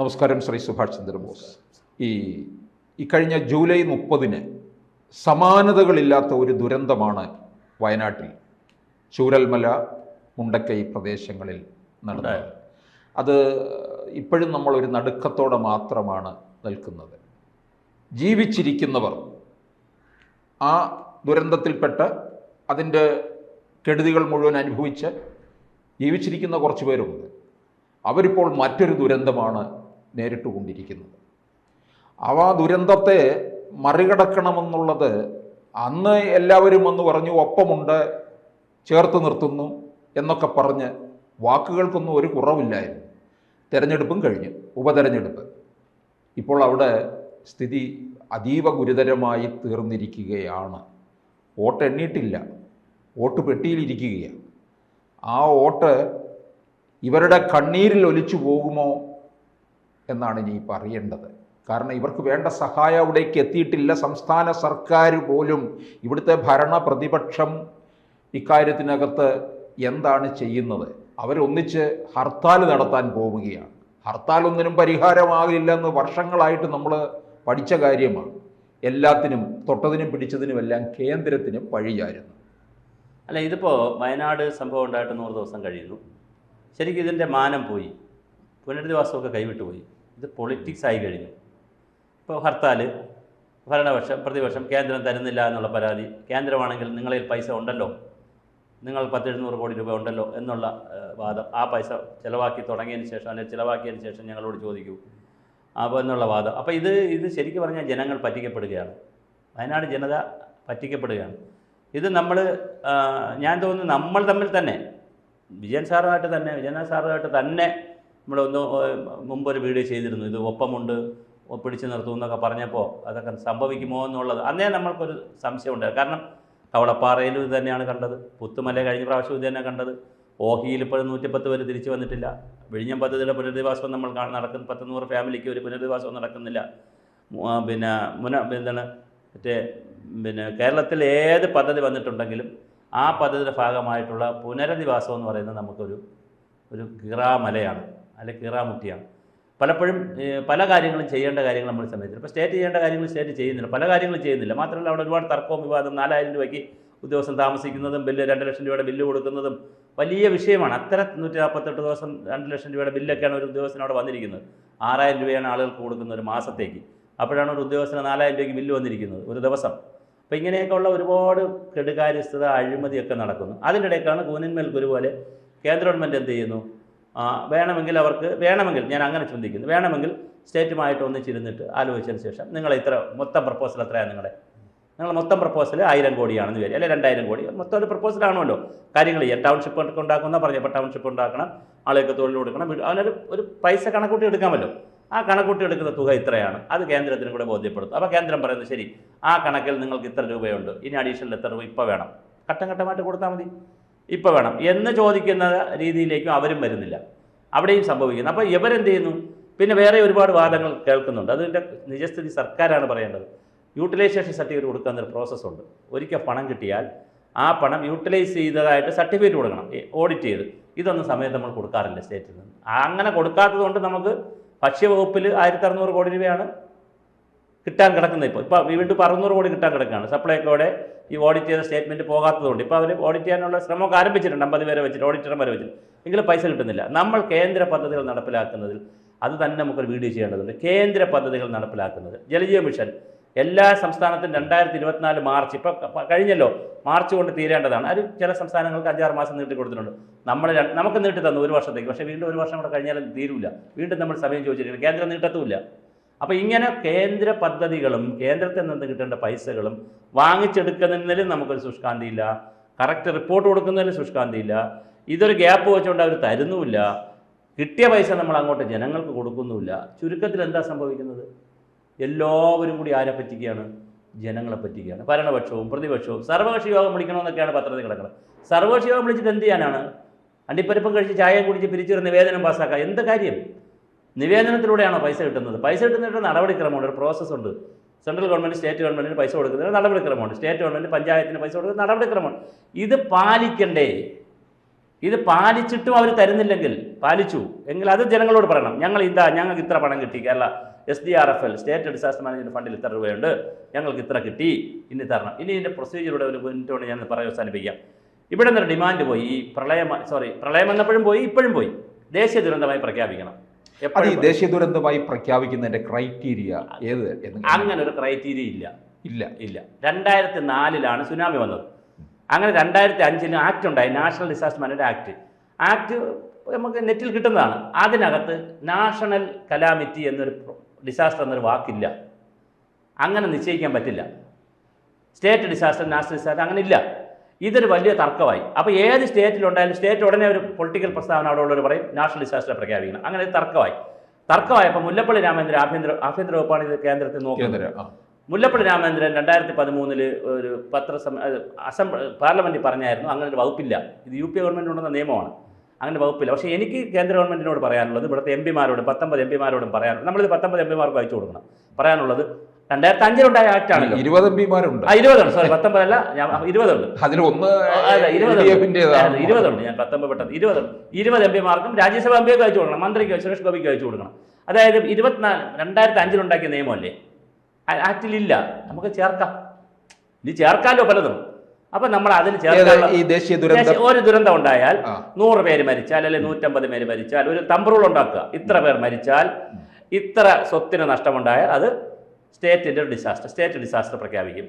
നമസ്കാരം ശ്രീ സുഭാഷ് ചന്ദ്രബോസ്. ഈ ഇക്കഴിഞ്ഞ ജൂലൈ മുപ്പതിന് സമാനതകളില്ലാത്ത ഒരു ദുരന്തമാണ് വയനാട്ടിൽ ചൂരൽമല മുണ്ടക്കൈ പ്രദേശങ്ങളിൽ നടന്നത്. അത് ഇപ്പോഴും നമ്മൾ ഒരു നടുക്കത്തോടെ മാത്രമാണ് നിൽക്കുന്നത്. ജീവിച്ചിരിക്കുന്നവർ ആ ദുരന്തത്തിൽപ്പെട്ട് അതിന്റെ കെടുതികൾ മുഴുവൻ അനുഭവിച്ച് ജീവിച്ചിരിക്കുന്ന കുറച്ച് പേരുണ്ട്. അവരിപ്പോൾ മറ്റൊരു ദുരന്തമാണ് നേരിട്ടുകൊണ്ടിരിക്കുന്നത് അവ ദുരന്തത്തെ മറികടക്കണമെന്നുള്ളത് അന്ന് എല്ലാവരും വന്ന് പറഞ്ഞു ഒപ്പമുണ്ട് ചേർത്ത് നിർത്തുന്നു എന്നൊക്കെ പറഞ്ഞ് വാക്കുകൾക്കൊന്നും ഒരു കുറവില്ലായിരുന്നു. തെരഞ്ഞെടുപ്പും കഴിഞ്ഞു ഉപതെരഞ്ഞെടുപ്പ്. ഇപ്പോൾ അവിടെ സ്ഥിതി അതീവ ഗുരുതരമായി തീർന്നിരിക്കുകയാണ്. വോട്ട് എണ്ണിയിട്ടില്ല. വോട്ട് പെട്ടിയിലിരിക്കുകയാണ്. ആ വോട്ട് ഇവരുടെ കണ്ണീരിൽ ഒലിച്ചു പോകുമോ എന്നാണ് ഇനി പറയേണ്ടത് കാരണം ഇവർക്ക് വേണ്ട സഹായം അവിടേക്ക് എത്തിയിട്ടില്ല. സംസ്ഥാന സർക്കാർ പോലും ഇവിടുത്തെ ഭരണ പ്രതിപക്ഷം ഇക്കാര്യത്തിനകത്ത് എന്താണ് ചെയ്യുന്നത്? അവരൊന്നിച്ച് ഹർത്താൽ നടത്താൻ പോവുകയാണ്. ഹർത്താൽ ഒന്നിനും പരിഹാരമാകില്ല എന്ന് വർഷങ്ങളായിട്ട് നമ്മൾ പഠിച്ച കാര്യമാണ്. എല്ലാത്തിനും തൊട്ടതിനും പിടിച്ചതിനും എല്ലാം കേന്ദ്രത്തിനും വഴിയായിരുന്നു. അല്ല ഇതിപ്പോൾ വയനാട് സംഭവം ഉണ്ടായിട്ട് നൂറ് ദിവസം കഴിയുന്നു. ശരിക്കും ഇതിന്റെ മാനം പോയി. പുനരധിവാസമൊക്കെ കൈവിട്ടു പോയി ഇത് പൊളിറ്റിക്സ് ആയി കഴിഞ്ഞു. ഇപ്പോൾ ഹർത്താൽ ഭരണപക്ഷം പ്രതിപക്ഷം കേന്ദ്രം തരുന്നില്ല എന്നുള്ള പരാതി കേന്ദ്രമാണെങ്കിൽ നിങ്ങളിൽ പൈസ ഉണ്ടല്ലോ നിങ്ങൾ പത്തെഴുന്നൂറ് കോടി രൂപ ഉണ്ടല്ലോ എന്നുള്ള വാദം. ആ പൈസ ചിലവാക്കി തുടങ്ങിയതിന് ശേഷം അല്ലെങ്കിൽ ചിലവാക്കിയതിന് ശേഷം ഞങ്ങളോട് ചോദിക്കൂ. അപ്പോൾ എന്നുള്ള വാദം. അപ്പോൾ ഇത് ഇത് ശരിക്കും പറഞ്ഞാൽ ജനങ്ങൾ പറ്റിക്കപ്പെടുകയാണ്. വയനാട് ജനത പറ്റിക്കപ്പെടുകയാണ്. ഇത് നമ്മൾ ഞാൻ തോന്നുന്നു നമ്മൾ തമ്മിൽ തന്നെ വിജയൻ സാറുമായിട്ട് തന്നെ വിജയൻ സാറുമായിട്ട് തന്നെ നമ്മളൊന്ന് മുമ്പ് ഒരു വീഡിയോ ചെയ്തിരുന്നു. ഇത് ഒപ്പമുണ്ട് പിടിച്ചു നിർത്തും എന്നൊക്കെ പറഞ്ഞപ്പോൾ അതൊക്കെ സംഭവിക്കുമോ എന്നുള്ളത്. അന്നേ നമ്മൾക്കൊരു സംശയമുണ്ട് കാരണം കവളപ്പാറയിലും ഇത് തന്നെയാണ് കണ്ടത്. പുത്തുമല കഴിഞ്ഞ പ്രാവശ്യം ഇത് തന്നെ കണ്ടത്. ഓഹിയിൽ ഇപ്പോഴും നൂറ്റിപ്പത്ത് പേര് തിരിച്ചു വന്നിട്ടില്ല. വിഴിഞ്ഞം പദ്ധതിയുടെ പുനരധിവാസം നമ്മൾ നടക്കുന്ന പത്ത് നൂറ് ഫാമിലിക്ക് ഒരു പുനരധിവാസം നടക്കുന്നില്ല. പിന്നെ മുന എന്താണ് മറ്റേ പിന്നെ കേരളത്തിൽ ഏത് പദ്ധതി വന്നിട്ടുണ്ടെങ്കിലും ആ പദ്ധതിയുടെ ഭാഗമായിട്ടുള്ള പുനരധിവാസം എന്ന് പറയുന്നത് നമുക്കൊരു ഒരു കിറാമലയാണ് അല്ലെ കീറാമുട്ടിയാണ് പലപ്പോഴും പല കാര്യങ്ങളും ചെയ്യേണ്ട കാര്യങ്ങൾ നമ്മൾ സമയത്തില്ല ഇപ്പോൾ സ്റ്റേറ്റ് ചെയ്യേണ്ട കാര്യങ്ങൾ സ്റ്റേറ്റ് ചെയ്യുന്നില്ല. പല കാര്യങ്ങളും ചെയ്യുന്നില്ല. മാത്രമല്ല അവിടെ ഒരുപാട് തർക്കവും വിവാദം നാലായിരം രൂപയ്ക്ക് ഉദ്യോഗസ്ഥൻ താമസിക്കുന്നതും ബില്ല് രണ്ട് ലക്ഷം രൂപയുടെ ബില്ല് കൊടുക്കുന്നതും വലിയ വിഷയമാണ്. അത്തരം നൂറ്റി നാൽപ്പത്തെട്ട് ദിവസം രണ്ട് ലക്ഷം രൂപയുടെ ബില്ലൊക്കെയാണ് ഒരു ഉദ്യോഗസ്ഥൻ അവിടെ വന്നിരിക്കുന്നത്. ആറായിരം രൂപയാണ് ആളുകൾക്ക് കൊടുക്കുന്നത് ഒരു മാസത്തേക്ക്. അപ്പോഴാണ് ഒരു ഉദ്യോഗസ്ഥന് നാലായിരം രൂപയ്ക്ക് ബില്ല് വന്നിരിക്കുന്നത് ഒരു ദിവസം. അപ്പോൾ ഇങ്ങനെയൊക്കെ ഉള്ള ഒരുപാട് കെടുകാര്യസ്ഥത അഴിമതിയൊക്കെ നടക്കുന്നു. അതിന്റെ ഇടയ്ക്കാണ് കൂനിന്മേൽ ഗുരു പോലെ കേന്ദ്ര ഗവൺമെന്റ് എന്ത് ചെയ്യുന്നു? വേണമെങ്കിൽ അവർക്ക് വേണമെങ്കിൽ ഞാൻ അങ്ങനെ ചിന്തിക്കുന്നു. വേണമെങ്കിൽ സ്റ്റേറ്റുമായിട്ട് ഒന്നിച്ചിരുന്നിട്ട് ആലോചിച്ചതിന് ശേഷം നിങ്ങൾ ഇത്ര മൊത്തം പ്രപ്പോസൽ എത്രയാണ് നിങ്ങളെ? നിങ്ങൾ മൊത്തം പ്രപ്പോസൽ ആയിരം കോടിയാണെന്ന് വരും അല്ലെങ്കിൽ രണ്ടായിരം കോടി. മൊത്തം ഒരു പ്രപ്പോസലാണല്ലോ കാര്യങ്ങൾ ചെയ്യാം. ടൗൺഷിപ്പ് ഉണ്ടാക്കുന്ന പറഞ്ഞപ്പോൾ ടൗൺഷിപ്പ് ഉണ്ടാക്കണം ആളുകൾക്ക് തൊഴിൽ കൊടുക്കണം. വീട് അതിനൊരു ഒരു പൈസ കണക്കൂട്ടി എടുക്കാമല്ലോ. ആ കണക്കൂട്ടി എടുക്കുന്ന തുക ഇത്രയാണ്. അത് കേന്ദ്രത്തിന് കൂടെ ബോധ്യപ്പെടുത്തും. അപ്പോൾ കേന്ദ്രം പറയുന്നത് ശരി ആ കണക്കിൽ നിങ്ങൾക്ക് ഇത്ര രൂപയുണ്ട്. ഇനി അഡീഷണൽ എത്ര രൂപ ഇപ്പോൾ വേണം? ഘട്ടം ഘട്ടമായിട്ട് കൊടുത്താൽ മതി. ഇപ്പോൾ വേണം. എന്ന് ചോദിക്കുന്ന രീതിയിലേക്കും അവരും വരുന്നില്ല. അവിടെയും സംഭവിക്കുന്നു. അപ്പോൾ ഇവരെന്ത് ചെയ്യുന്നു പിന്നെ വേറെ ഒരുപാട് വാദങ്ങൾ കേൾക്കുന്നുണ്ട്. അതിന്റെ നിജസ്ഥിതി സർക്കാരാണ് പറയേണ്ടത്. യൂട്ടിലൈസേഷൻ സർട്ടിഫിക്കറ്റ് കൊടുക്കുന്ന ഒരു പ്രോസസ്സുണ്ട്. ഒരിക്കൽ പണം കിട്ടിയാൽ ആ പണം യൂട്ടിലൈസ് ചെയ്തതായിട്ട് സർട്ടിഫിക്കറ്റ് കൊടുക്കണം. ഓഡിറ്റ് ചെയ്ത്. ഇതൊന്നും സമയത്ത് നമ്മൾ കൊടുക്കാറില്ല സ്റ്റേറ്റിൽ നിന്ന്. അങ്ങനെ കൊടുക്കാത്തത് കൊണ്ട് നമുക്ക് ഭക്ഷ്യവകുപ്പിൽ ആയിരത്തി അറുന്നൂറ് കോടി രൂപയാണ് കിട്ടാൻ കിടക്കുന്നത് ഇപ്പോൾ. ഇപ്പോൾ വീണ്ടും അറുന്നൂറ് കോടി കിട്ടാൻ കിടക്കുകയാണ്. സപ്ലൈക്കോടെ ഈ ഓഡിറ്റ് ചെയ്ത സ്റ്റേറ്റ്മെന്റ് പോകാത്തതുകൊണ്ട്. ഇപ്പോൾ അവർ ഓഡിറ്റ് ചെയ്യാനുള്ള ശ്രമമൊക്കെ ആരംഭിച്ചിട്ടുണ്ട്. അമ്പത് പേരെ വെച്ചിട്ട് ഓഡിറ്റർമാരെ വെച്ചിട്ട്. എങ്കിലും പൈസ കിട്ടുന്നില്ല. നമ്മൾ കേന്ദ്ര പദ്ധതികൾ നടപ്പിലാക്കുന്നതിൽ അത് തന്നെ നമുക്കൊരു വീഡിയോ ചെയ്യേണ്ടതുണ്ട്. കേന്ദ്ര പദ്ധതികൾ നടപ്പിലാക്കുന്നത്. ജലജീവ മിഷൻ എല്ലാ സംസ്ഥാനത്തും രണ്ടായിരത്തി ഇരുപത്തിനാല് മാർച്ച് ഇപ്പോൾ കഴിഞ്ഞല്ലോ. മാർച്ച് കൊണ്ട് തീരേണ്ടതാണ്. അത് ചില സംസ്ഥാനങ്ങൾക്ക് അഞ്ചാറ് മാസം നീട്ടി കൊടുത്തിട്ടുണ്ട്. നമ്മൾ നമുക്ക് നീട്ടി തന്നു ഒരു വർഷത്തേക്ക്. പക്ഷേ വീണ്ടും ഒരു വർഷം കൂടെ കഴിഞ്ഞാലും തീരൂല. വീണ്ടും നമ്മൾ സമയം ചോദിച്ചിരിക്കുന്നത് കേന്ദ്രം നീട്ടത്തുമില്ല. അപ്പോൾ ഇങ്ങനെ കേന്ദ്ര പദ്ധതികളും കേന്ദ്രത്തിൽ നിന്ന് കിട്ടേണ്ട പൈസകളും വാങ്ങിച്ചെടുക്കുന്നതിലും നമുക്കൊരു ശുഷ്കാന്തിയില്ല. Correct report കൊടുക്കുന്നതിലും ശുഷ്കാന്തിയില്ല. ഇതൊരു ഗ്യാപ്പ് വെച്ചുകൊണ്ട് അവർ തരുന്നുമില്ല. കിട്ടിയ പൈസ നമ്മൾ അങ്ങോട്ട് ജനങ്ങൾക്ക് കൊടുക്കുന്നുമില്ല. ചുരുക്കത്തിൽ എന്താ സംഭവിക്കുന്നത്? എല്ലാവരും കൂടി ആരെ പറ്റിക്കുകയാണ്? ജനങ്ങളെ പറ്റിക്കുകയാണ്. ഭരണപക്ഷവും പ്രതിപക്ഷവും സർവകക്ഷി യോഗം വിളിക്കണമെന്നൊക്കെയാണ് പത്രത്തിൽ കിടക്കുന്നത്. സർവകക്ഷി യോഗം വിളിച്ചിട്ട് എന്ത് ചെയ്യാനാണ്? അണ്ടിപ്പരിപ്പം കഴിച്ച് ചായ കുടിച്ച് പിരിച്ചൊരു നിവേദനം പാസ്സാക്കുക എന്ത് കാര്യം? നിവേദനത്തിലൂടെയാണോ പൈസ കിട്ടുന്നത്? പൈസ കിട്ടുന്നതിന് നടപടിക്രമമുണ്ട് ഒരു പ്രോസസ്സുണ്ട് സെൻട്രൽ ഗവൺമെന്റ് സ്റ്റേറ്റ് ഗവൺമെന്റിന് പൈസ കൊടുക്കുന്നതിന് നടപടിക്രമമുണ്ട്. സ്റ്റേറ്റ് ഗവൺമെന്റ് പഞ്ചായത്തിന് പൈസ കൊടുക്കുന്ന നടപടിക്രമമുണ്ട്. ഇത് പാലിക്കണ്ടേ? ഇത് പാലിച്ചിട്ടും അവർ തരുന്നില്ലെങ്കിൽ പാലിച്ചു. എങ്കിൽ അത് ജനങ്ങളോട് പറയണം. ഞങ്ങൾ ഇതാ ഞങ്ങൾക്ക് ഇത്ര പണം കിട്ടി. Kerala S D R F L state disaster management ഫണ്ടിൽ ഇത്ര രൂപയുണ്ട്. ഞങ്ങൾക്ക് ഇത്ര കിട്ടി. ഇനി തരണം. ഇനി ഇതിന്റെ പ്രൊസീജിയറുടെ ഒരു മിനിറ്റ് കൊണ്ട് ഞാൻ പറയാൻ അവസാനിപ്പിക്കാം. ഇവിടെ നിന്ന് ഡിമാൻഡ് പോയി. ഈ പ്രളയം സോറി പ്രളയം വന്നപ്പോഴും പോയി ഇപ്പോഴും പോയി. ദേശീയ ദുരന്തമായി പ്രഖ്യാപിക്കണം. അത് ഈ ദേശീയ ദുരന്തമായി പ്രഖ്യാപിക്കുന്നതിന്റെ ക്രൈറ്റീരിയ ഏത് അങ്ങനെ ഒരു ക്രൈറ്റീരിയ ഇല്ല. ഇല്ല. ഇല്ല. രണ്ടായിരത്തി നാലിലാണ് സുനാമി വന്നത്. അങ്ങനെ രണ്ടായിരത്തി അഞ്ചിന് ആക്ട് ഉണ്ടായി national disaster management act act നമുക്ക് നെറ്റിൽ കിട്ടുന്നതാണ്. അതിനകത്ത് നാഷണൽ കലാമിറ്റി എന്നൊരു ഡിസാസ്റ്റർ എന്നൊരു വാക്കില്ല. അങ്ങനെ നിശ്ചയിക്കാൻ പറ്റില്ല. സ്റ്റേറ്റ് ഡിസാസ്റ്റർ നാഷണൽ ഡിസാസ്റ്റർ അങ്ങനെ ഇല്ല. ഇതൊരു വലിയ തർക്കമായി. അപ്പോൾ ഏത് സ്റ്റേറ്റിലുണ്ടായാലും സ്റ്റേറ്റ് ഉടനെ ഒരു പൊളിറ്റിക്കൽ പ്രസ്താവന അവിടെ ഉള്ളവർ പറയും നാഷണൽ ഡിസാസ്റ്റർ പ്രഖ്യാപിക്കണം. അങ്ങനെ ഒരു തർക്കമായി. തർക്കമായപ്പോൾ മുല്ലപ്പള്ളി രാമേന്ദ്രൻ ആഭ്യന്തര ആഭ്യന്തര വകുപ്പാണ് ഇത് കേന്ദ്രത്തിൽ നോക്കുന്നത്. മുല്ലപ്പള്ളി രാമേന്ദ്രൻ രണ്ടായിരത്തി പതിമൂന്നിൽ ഒരു പത്രസം അസംബ്ലി പാർലമെന്റിൽ പറഞ്ഞായിരുന്നു അങ്ങനെ ഒരു വകുപ്പില്ല. ഇത് യു പി ഗവൺമെന്റ് ഉണ്ടെന്ന നിയമമാണ്. അങ്ങനെ വകുപ്പില്ല. പക്ഷേ എനിക്ക് കേന്ദ്ര ഗവൺമെന്റിനോട് പറയാനുള്ളത് ഇവിടുത്തെ എം പിമാരോടും പത്തൊമ്പത് എം പിമാരോടും പറയാനുള്ളത് നമ്മളിത് പത്തൊമ്പത് എം പിമാർക്ക് അയച്ചു കൊടുക്കണം. പറയാനുള്ളത് രണ്ടായിരത്തി അഞ്ചിലുണ്ടായ ആക്ട് ആണല്ലോ ഇരുപത് എം പിമാരുണ്ട്. ഇരുപതുണ്ട് സോറി പത്തൊമ്പതല്ല ഞാൻ ഇരുപതുണ്ട്. അതിൽ ഒന്ന് ഇരുപതുണ്ട്. ഞാൻ പത്തൊമ്പത് പെട്ടെന്ന്. ഇരുപതുണ്ട് ഇരുപത് എം പിമാർക്കും രാജ്യസഭ എം പിക്ക് അയച്ചു കൊടുക്കണം മന്ത്രിക്ക് സുരേഷ് ഗോപിക്ക് അയച്ചു കൊടുക്കണം. അതായത് ഇരുപത്തിനാല് രണ്ടായിരത്തി അഞ്ചിലുണ്ടാക്കിയ നിയമമല്ലേ ആക്റ്റിലില്ല നമുക്ക് ചേർക്കാം. ഇനി ചേർക്കാമല്ലോ പലതും. അപ്പൊ നമ്മൾ അതിന് ചേർക്കാനുള്ള ഈ ദേശീയ ദുരന്തം? ഒരു ദുരന്തം ഉണ്ടായാൽ. നൂറ് പേര് മരിച്ചാൽ അല്ലെങ്കിൽ നൂറ്റമ്പത് പേര് മരിച്ചാൽ ഒരു തമ്പറൂൾ ഉണ്ടാക്കുക. ഇത്ര പേർ മരിച്ചാൽ ഇത്ര സ്വത്തിന് നഷ്ടമുണ്ടായാൽ അത് സ്റ്റേറ്റിന്റെ ഒരു ഡിസാസ്റ്റർ സ്റ്റേറ്റ് ഡിസാസ്റ്റർ പ്രഖ്യാപിക്കും.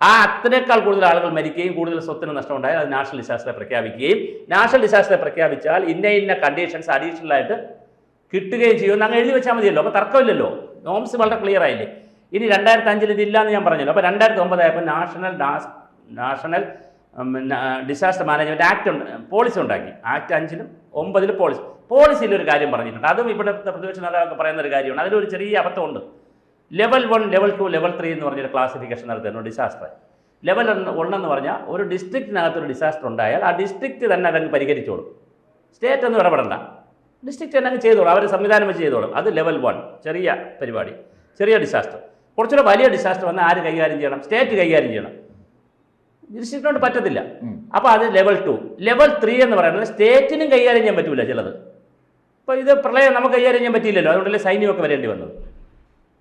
ആ അത്രയേക്കാൾ കൂടുതൽ ആളുകൾ മരിക്കുകയും കൂടുതൽ സ്വത്തിന് നഷ്ടമുണ്ടായാൽ അത് നാഷണൽ ഡിസാസ്റ്റർ പ്രഖ്യാപിക്കുകയും നാഷണൽ ഡിസാസ്റ്റർ പ്രഖ്യാപിച്ചാൽ ഇന്ന ഇന്ന കണ്ടീഷൻസ് അഡീഷണൽ ആയിട്ട് കിട്ടുകയും ചെയ്യുമെന്ന് അങ്ങ് എഴുതി വെച്ചാൽ മതിയല്ലോ അപ്പോൾ തർക്കമില്ലല്ലോ. നോംസ് വളരെ ക്ലിയർ ആയില്ലേ? ഇനി രണ്ടായിരത്തി അഞ്ചിൽ ഇതില്ല എന്ന് ഞാൻ പറഞ്ഞല്ലോ. അപ്പോൾ രണ്ടായിരത്തി ഒമ്പതായപ്പോൾ national national disaster management act ഉണ്ട് പോളിസി ഉണ്ടാക്കി. ആക്ട് അഞ്ചിലും ഒമ്പതിലും പോളിസി പോളിസിയിൽ ഒരു കാര്യം പറഞ്ഞിട്ടുണ്ട്. അതും ഇവിടുത്തെ പ്രതിപക്ഷ നേതാവൊക്കെ പറയുന്ന ഒരു കാര്യമാണ്. അതിലൊരു ചെറിയ അബദ്ധമുണ്ട്. Level one level two level three എന്ന് പറഞ്ഞൊരു ക്ലാസിഫിക്കേഷൻ നടത്തുന്നു ഡിസാസ്റ്റർ ലെവൽ വൺ എന്ന് പറഞ്ഞാൽ ഒരു ഡിസ്ട്രിക്റ്റിനകത്ത് ഒരു ഡിസാസ്റ്റർ ഉണ്ടായാൽ ആ ഡിസ്ട്രിക്റ്റ് തന്നെ അതങ്ങ് പരിഹരിച്ചോളും. സ്റ്റേറ്റ് ഒന്നും ഇടപെടണ്ട. ഡിസ്ട്രിക്റ്റ് തന്നെ അങ്ങ് ചെയ്തോളും. അവർ സംവിധാനം വെച്ച് ചെയ്തോളും. അത് ലെവൽ വൺ ചെറിയ പരിപാടി. ചെറിയ ഡിസാസ്റ്റർ കുറച്ചുകൂടെ വലിയ ഡിസാസ്റ്റർ വന്നാൽ ആര് കൈകാര്യം ചെയ്യണം? സ്റ്റേറ്റ് കൈകാര്യം ചെയ്യണം. ഡിസ്ട്രിക്റ്റിനോട് പറ്റത്തില്ല. അപ്പോൾ അത് ലെവൽ ടു ലെവൽ ത്രീ എന്ന് പറയുന്നത് സ്റ്റേറ്റിനും കൈകാര്യം ചെയ്യാൻ പറ്റില്ല ചിലത്. ഇപ്പോൾ ഇത് പ്രളയം നമുക്ക് കൈകാര്യം ചെയ്യാൻ പറ്റിയില്ലല്ലോ. അതുകൊണ്ടല്ലേ സൈന്യമൊക്കെ വരേണ്ടി വന്നത്?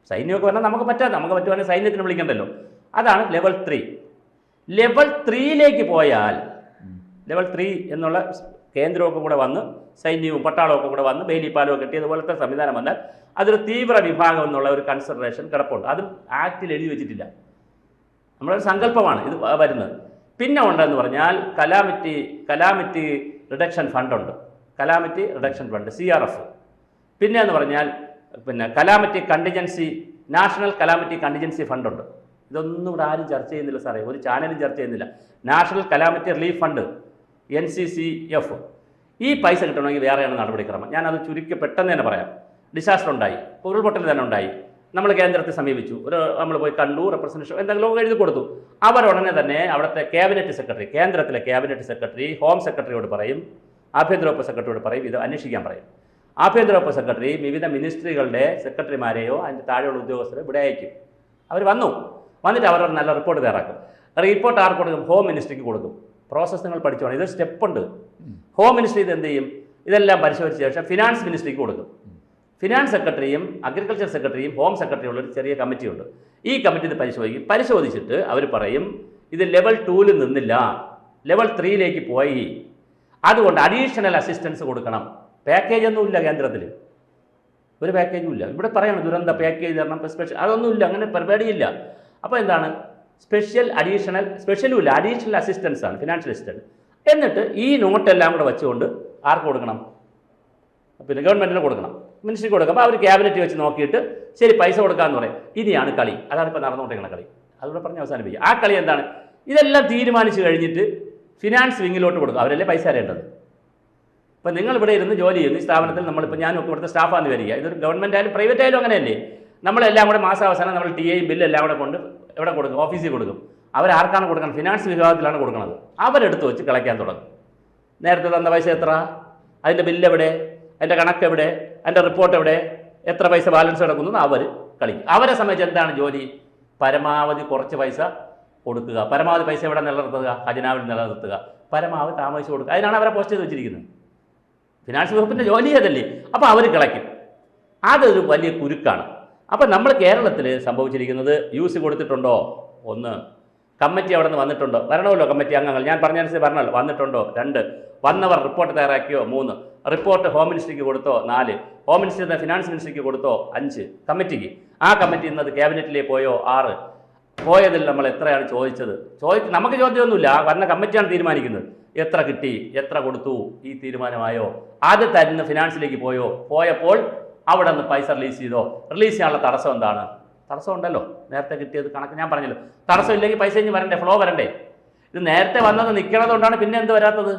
സൈന്യമൊക്കെ വന്നാൽ നമുക്ക് പറ്റാതെ നമുക്ക് പറ്റുവാണെങ്കിൽ സൈന്യത്തിന് വിളിക്കണ്ടല്ലോ. അതാണ് ലെവൽ ത്രീ ലെവൽ ത്രീയിലേക്ക് പോയാൽ ലെവൽ ത്രീ എന്നുള്ള കേന്ദ്രമൊക്കെ കൂടെ വന്ന് സൈന്യവും പട്ടാളമൊക്കെ കൂടെ വന്ന് ബേലിപ്പാലവും കിട്ടിയതുപോലത്തെ സംവിധാനം വന്നാൽ അതൊരു തീവ്ര വിഭാഗം എന്നുള്ള ഒരു കൺസിഡറേഷൻ കിടപ്പുണ്ട്. അതും ആക്റ്റിൽ എഴുതി വെച്ചിട്ടില്ല. നമ്മളൊരു സങ്കല്പമാണ് ഇത് വരുന്നത്. പിന്നെ ഉണ്ടെന്ന് പറഞ്ഞാൽ calamity calamity reduction ഫണ്ടുണ്ട് calamity reduction fund C R F പിന്നെ എന്ന് പറഞ്ഞാൽ പിന്നെ calamity contingency national calamity contingency ഫണ്ടുണ്ട് ഇതൊന്നും ഇവിടെ ആരും ചർച്ച ചെയ്യുന്നില്ല സാറേ. ഒരു ചാനലും ചർച്ച ചെയ്യുന്നില്ല. National calamity relief fund N C C F ഈ പൈസ കിട്ടണമെങ്കിൽ വേറെയാണ് നടപടിക്രമം. ഞാനത് ചുരുക്കി പെട്ടെന്ന് തന്നെ പറയാം. ഡിസാസ്റ്റർ ഉണ്ടായി. ഉരുൾപൊട്ടൽ തന്നെ ഉണ്ടായി. നമ്മൾ കേന്ദ്രത്തെ സമീപിച്ചു. ഒരു നമ്മൾ പോയി കണ്ടു റെപ്രസെന്റേഷൻ എന്തെങ്കിലും എഴുതി കൊടുത്തു. അവർ ഉടനെ തന്നെ അവിടുത്തെ ക്യാബിനറ്റ് സെക്രട്ടറി കേന്ദ്രത്തിലെ ക്യാബിനറ്റ് സെക്രട്ടറി ഹോം സെക്രട്ടറിയോട് പറയും ആഭ്യന്തര വകുപ്പ് സെക്രട്ടറിയോട് പറയും ഇത് അന്വേഷിക്കാൻ പറയും. ആഭ്യന്തര വകുപ്പ് സെക്രട്ടറി വിവിധ മിനിസ്ട്രികളുടെ സെക്രട്ടറിമാരെയോ അതിന്റെ താഴെയുള്ള ഉദ്യോഗസ്ഥരെ ഇവിടെ അയക്കും. അവർ വന്നു. വന്നിട്ട് അവർ ഒരു നല്ല റിപ്പോർട്ട് തയ്യാറാക്കും. റിപ്പോർട്ട് ആർക്ക് കൊടുക്കും? ഹോം മിനിസ്ട്രിക്ക് കൊടുക്കും. പ്രോസസ്സ് നിങ്ങൾ പഠിച്ചു വേണം ഇതൊരു സ്റ്റെപ്പുണ്ട്. ഹോം മിനിസ്ട്രി ഇത് എന്ത് ചെയ്യും? ഇതെല്ലാം പരിശോധിച്ച ശേഷം ഫിനാൻസ് മിനിസ്ട്രിക്ക് കൊടുക്കും. ഫിനാൻസ് സെക്രട്ടറിയും അഗ്രികൾച്ചർ സെക്രട്ടറിയും ഹോം സെക്രട്ടറിയും ഉള്ളൊരു ചെറിയ കമ്മിറ്റിയുണ്ട്. ഈ കമ്മിറ്റി ഇത് പരിശോധിക്കും. പരിശോധിച്ചിട്ട് അവർ പറയും ഇത് ലെവൽ ടൂവിൽ നിന്നില്ല. ലെവൽ ത്രീയിലേക്ക് പോയി. അതുകൊണ്ട് അഡീഷണൽ അസിസ്റ്റൻസ് കൊടുക്കണം. പാക്കേജ് ഒന്നുമില്ല കേന്ദ്രത്തിൽ ഒരു പാക്കേജും ഇല്ല. ഇവിടെ പറയണം ദുരന്ത പാക്കേജ് തരണം സ്പെഷ്യൽ അതൊന്നുമില്ല അങ്ങനെ പരിപാടിയില്ല അപ്പോൾ എന്താണ്? സ്പെഷ്യൽ അഡീഷണൽ സ്പെഷ്യലും ഇല്ല അഡീഷണൽ അസിസ്റ്റൻസ് ആണ് ഫിനാൻഷ്യൽ അസിസ്റ്റൻസ് എന്നിട്ട് ഈ നോട്ടെല്ലാം കൂടെ വെച്ചുകൊണ്ട് ആർക്ക് കൊടുക്കണം? പിന്നെ ഗവൺമെന്റിന് കൊടുക്കണം. മിനിസ്ട്രിക്ക് കൊടുക്കും. അപ്പോൾ അവർ ക്യാബിനറ്റ് വെച്ച് നോക്കിയിട്ട് ശരി പൈസ കൊടുക്കാമെന്ന് പറയും. ഇനിയാണ് കളി. അതാണ് ഇപ്പോൾ നടന്നുകൊണ്ടിരിക്കുന്ന കളി. അതുകൂടെ പറഞ്ഞ് അവസാനിപ്പിക്കുക ആ കളി എന്താണ്? ഇതെല്ലാം തീരുമാനിച്ച് കഴിഞ്ഞിട്ട് ഫിനാൻസ് വിങ്ങിലോട്ട് കൊടുക്കും. അവരല്ലേ പൈസ അറിയേണ്ടത് ഇപ്പം നിങ്ങൾ ഇവിടെ ഇരുന്ന് ജോലി ചെയ്യുന്നു ഈ സ്ഥാപനത്തിൽ നമ്മളിപ്പോൾ ഞാനൊക്കെ ഇവിടുത്തെ സ്റ്റാഫാന്ന് വരിക ഇതൊരു ഗവൺമെന്റ് ആയാലും പ്രൈവറ്റ് ആയാലും അങ്ങനെയല്ലേ? നമ്മളെല്ലാം കൂടെ മാസാവസാനം നമ്മൾ ടി ഐയും ബില്ലും എല്ലാം കൂടെ കൊണ്ട് എവിടെ കൊടുക്കും? ഓഫീസിൽ കൊടുക്കും. അവരാർക്കാണ് കൊടുക്കുന്നത് ഫിനാൻസ് വിഭാഗത്തിലാണ് കൊടുക്കുന്നത് അവരെടുത്ത് വെച്ച് കളയ്ക്കാൻ തുടങ്ങും. നേരത്തെ തന്ന പൈസ എത്ര? അതിന്റെ ബില്ല് എവിടെ? അതിന്റെ കണക്ക് എവിടെ? അതിന്റെ റിപ്പോർട്ട് എവിടെ? എത്ര പൈസ ബാലൻസ് കിടക്കുന്നു അവർ കളിക്കും. അവരെ സംബന്ധിച്ച് എന്താണ് ജോലി? പരമാവധി കുറച്ച് പൈസ കൊടുക്കുക. പരമാവധി പൈസ എവിടെ നിലനിർത്തുക? ഖജനാവിൽ നിലനിർത്തുക. പരമാവധി താമസിച്ച് കൊടുക്കുക. അതിനാണ് അവരെ പോസ്റ്റ് ചെയ്ത് വെച്ചിരിക്കുന്നത്. ഫിനാൻസ് വകുപ്പിന്റെ ജോലി അതല്ലേ അപ്പോൾ അവർ കിളയ്ക്കും. അതൊരു വലിയ കുരുക്കാണ്. അപ്പോൾ നമ്മൾ കേരളത്തിൽ സംഭവിച്ചിരിക്കുന്നത് യു സി കൊടുത്തിട്ടുണ്ടോ? ഒന്ന്. കമ്മിറ്റി അവിടെ നിന്ന് വന്നിട്ടുണ്ടോ? വരണമല്ലോ കമ്മിറ്റി അംഗങ്ങൾ. ഞാൻ പറഞ്ഞനുസരിച്ച് പറഞ്ഞല്ലോ വന്നിട്ടുണ്ടോ? രണ്ട്. വന്നവർ റിപ്പോർട്ട് തയ്യാറാക്കിയോ? മൂന്ന്. റിപ്പോർട്ട് ഹോം മിനിസ്ട്രിക്ക് കൊടുത്തോ? നാല്. ഹോം മിനിസ്റ്ററിന് ഫിനാൻസ് മിനിസ്ട്രിക്ക് കൊടുത്തോ? അഞ്ച്. കമ്മിറ്റിക്ക്. ആ കമ്മിറ്റി ഇന്നത് ക്യാബിനറ്റിലേക്ക് പോയോ? ആറ്. പോയതിൽ നമ്മൾ എത്രയാണ് ചോദിച്ചത്? ചോദി നമുക്ക് ചോദ്യമൊന്നുമില്ല. ആ ഭരണ കമ്മിറ്റിയാണ് തീരുമാനിക്കുന്നത്. എത്ര കിട്ടി? എത്ര കൊടുത്തു? ഈ തീരുമാനമായോ? ആദ്യത്തെ തരുന്ന ഫിനാൻസിലേക്ക് പോയോ? പോയപ്പോൾ അവിടെ നിന്ന് പൈസ റിലീസ് ചെയ്തോ? റിലീസ് ചെയ്യാനുള്ള തടസ്സം എന്താണ്? തടസ്സം ഉണ്ടല്ലോ. നേരത്തെ കിട്ടിയത് കണക്ക് ഞാൻ പറഞ്ഞല്ലോ. തടസ്സം ഇല്ലെങ്കിൽ പൈസ ഇനി വരണ്ടേ? ഫ്ലോ വരണ്ടേ? ഇത് നേരത്തെ വന്നത് നിൽക്കണതുകൊണ്ടാണ് പിന്നെ എന്ത് വരാത്തത്?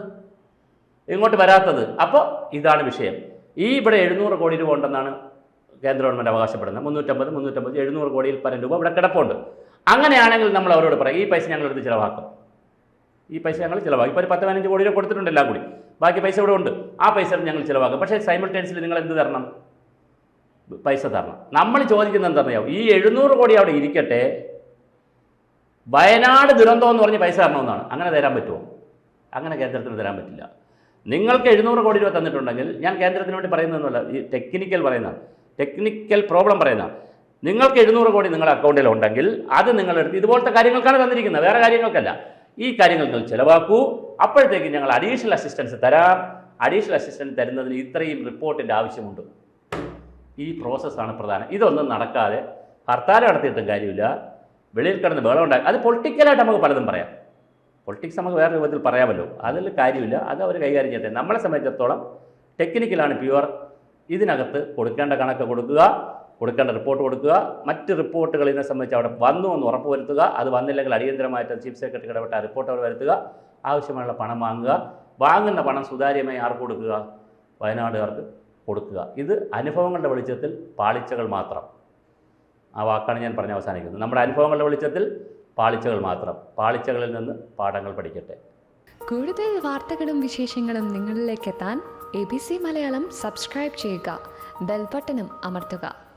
ഇങ്ങോട്ട് വരാത്തത്. അപ്പോൾ ഇതാണ് വിഷയം. ഈ ഇവിടെ എഴുന്നൂറ് കോടി രൂപ ഉണ്ടെന്നാണ് കേന്ദ്ര ഗവൺമെന്റ് അവകാശപ്പെടുന്നത്. മുന്നൂറ്റമ്പത് മുന്നൂറ്റമ്പത് എഴുന്നൂറ് കോടിയിൽ പരം രൂപ ഇവിടെ കിടപ്പുണ്ട്. അങ്ങനെയാണെങ്കിൽ നമ്മൾ അവരോട് പറയാം ഈ പൈസ ഞങ്ങൾ എടുത്ത് ചിലവാക്കും. ഈ പൈസ ഞങ്ങൾ ചിലവാക്കും. ഇപ്പോൾ ഒരു പത്ത് പതിനഞ്ച് കോടി രൂപ കൊടുത്തിട്ടുണ്ട് എല്ലാം കൂടി. ബാക്കി പൈസ ഇവിടെ ഉണ്ട്. ആ പൈസ ഞങ്ങൾ ചിലവാക്കും. പക്ഷേ സൈമിൾട്ടേൻസിൽ നിങ്ങൾ എന്ത് തരണം? പൈസ തരണം. നമ്മൾ ചോദിക്കുന്നത് എന്തറിയാവും ഈ എഴുന്നൂറ് കോടി അവിടെ ഇരിക്കട്ടെ വയനാട് ദുരന്തം എന്ന് പറഞ്ഞ് പൈസ തരണമെന്നാണ്. അങ്ങനെ തരാൻ പറ്റുമോ? അങ്ങനെ കേന്ദ്രത്തിന് തരാൻ പറ്റില്ല. നിങ്ങൾക്ക് എഴുന്നൂറ് കോടി രൂപ തന്നിട്ടുണ്ടെങ്കിൽ ഞാൻ കേന്ദ്രത്തിന് വേണ്ടി പറയുന്നതെന്നല്ല ഈ ടെക്നിക്കൽ പറയുന്നതാണ്. ടെക്നിക്കൽ പ്രോബ്ലം പറയുന്നതാണ്. നിങ്ങൾക്ക് എഴുന്നൂറ് കോടി നിങ്ങളുടെ അക്കൗണ്ടിൽ ഉണ്ടെങ്കിൽ അത് നിങ്ങളെടുത്ത് ഇതുപോലത്തെ കാര്യങ്ങൾക്കാണ് തന്നിരിക്കുന്നത്. വേറെ കാര്യങ്ങൾക്കല്ല. ഈ കാര്യങ്ങൾ നിങ്ങൾ ചിലവാക്കൂ. അപ്പോഴത്തേക്ക് ഞങ്ങൾ അഡീഷണൽ അസിസ്റ്റൻസ് തരാം. അഡീഷണൽ അസിസ്റ്റൻസ് തരുന്നതിന് ഇത്രയും റിപ്പോർട്ടിന്റെ ആവശ്യമുണ്ട്. ഈ പ്രോസസ്സാണ് പ്രധാനം. ഇതൊന്നും നടക്കാതെ ഹർത്താൽ നടത്തിയിട്ടും കാര്യമില്ല. വെളിയിൽ കിടന്ന് ബഹളം ഉണ്ടാക്കി അത് പൊളിറ്റിക്കലായിട്ട് നമുക്ക് പലതും പറയാം. പൊളിറ്റിക്സ് നമുക്ക് വേറെ രൂപത്തിൽ പറയാമല്ലോ. അതിൽ കാര്യമില്ല. അത് അവർ കൈകാര്യം ചെയ്യട്ടെ. നമ്മളെ സംബന്ധിച്ചിടത്തോളം ടെക്നിക്കലാണ് പ്യുവർ ഇതിനകത്ത് കൊടുക്കേണ്ട കണക്ക് കൊടുക്കുക. കൊടുക്കേണ്ട റിപ്പോർട്ട് കൊടുക്കുക. മറ്റ് റിപ്പോർട്ടുകൾ ഇതിനെ സംബന്ധിച്ച് അവിടെ വന്നു എന്ന് ഉറപ്പ് വരുത്തുക അത് വന്നില്ലെങ്കിൽ അടിയന്തരമായിട്ട് ചീഫ് സെക്രട്ടറി ഇടപെട്ട റിപ്പോർട്ട് അവർ വരുത്തുക. ആവശ്യമായുള്ള പണം വാങ്ങുക. വാങ്ങുന്ന പണം സുതാര്യമായി ആർക്ക് കൊടുക്കുക? വയനാടുകാർക്ക് കൊടുക്കുക. ഇത് അനുഭവങ്ങളുടെ വെളിച്ചത്തിൽ പാളിച്ചകൾ മാത്രം. ആ വാക്കാണ് ഞാൻ പറഞ്ഞ് അവസാനിക്കുന്നത്. നമ്മുടെ അനുഭവങ്ങളുടെ വെളിച്ചത്തിൽ പാളിച്ചകൾ മാത്രം. പാളിച്ചകളിൽ നിന്ന് പാഠങ്ങൾ പഠിക്കട്ടെ. കൂടുതൽ വാർത്തകളും വിശേഷങ്ങളും നിങ്ങളിലേക്ക് എത്താൻ A B C Malayalam subscribe ചെയ്യുക. ബെൽബട്ടനും അമർത്തുക.